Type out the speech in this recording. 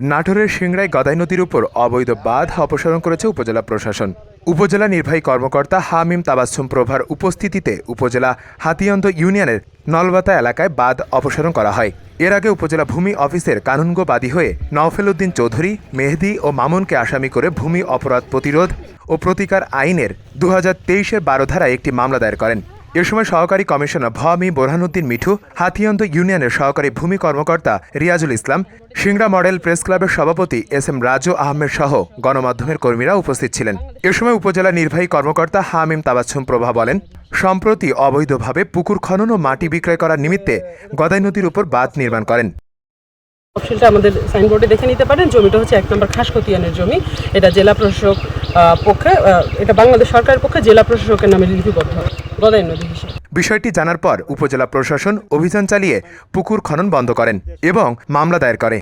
নাটোরের সিংড়ায় গদাই নদীর উপর অবৈধ বাঁধ অপসারণ করেছে উপজেলা প্রশাসন। উপজেলা নির্বাহী কর্মকর্তা হামিম তাবাসুম প্রভার উপস্থিতিতে উপজেলা হাতিয়ান্ত ইউনিয়নের নলবাতা এলাকায় বাঁধ অপসারণ করা হয়। এর আগে উপজেলা ভূমি অফিসের কানুনগো বাদী হয়ে নওফেল উদ্দিন চৌধুরী, মেহেদি ও মামুনকে আসামি করে ভূমি অপরাধ প্রতিরোধ ও প্রতিকার আইনের দু হাজার তেইশের বারো ধারায় একটি মামলা দায়ের করেন। এ সময় সহকারী কমিশনার ভমি বোরহানুদ্দিন মিঠু হাতিয়ান্ত ইউনিয়নের সহকারী ভূমি কর্মকর্তা রিয়াজুল ইসলাম, সিংড়া মডেল প্রেস ক্লাবের সভাপতি এস এম রাজু আহমেদ সহ গণমাধ্যমের কর্মীরা উপস্থিত ছিলেন। এ সময় উপজেলা নির্বাহী কর্মকর্তা হামিম তাবাচ্ছুম প্রভা বলেন, সম্প্রতি অবৈধভাবে পুকুর খনন ও মাটি বিক্রয় করার নিমিত্তে গদাই নদীর উপর বাঁধ নির্মাণ করেন। অপশনটা আমাদের সাইনবোর্ডে দেখে নিতে পারেন। জমিটা হচ্ছে এক নম্বর খাসকতিয়ানের জমি। এটা জেলা প্রশাসক পক্ষে এটা বাংলাদেশ সরকারের পক্ষে জেলা প্রশাসকের নামে লিপিবদ্ধ গদাই নদী হিসেবে। বিষয়টি জানার পর উপজেলা প্রশাসন অভিযান চালিয়ে পুকুর খনন বন্ধ করেন এবং মামলা দায়ের করে।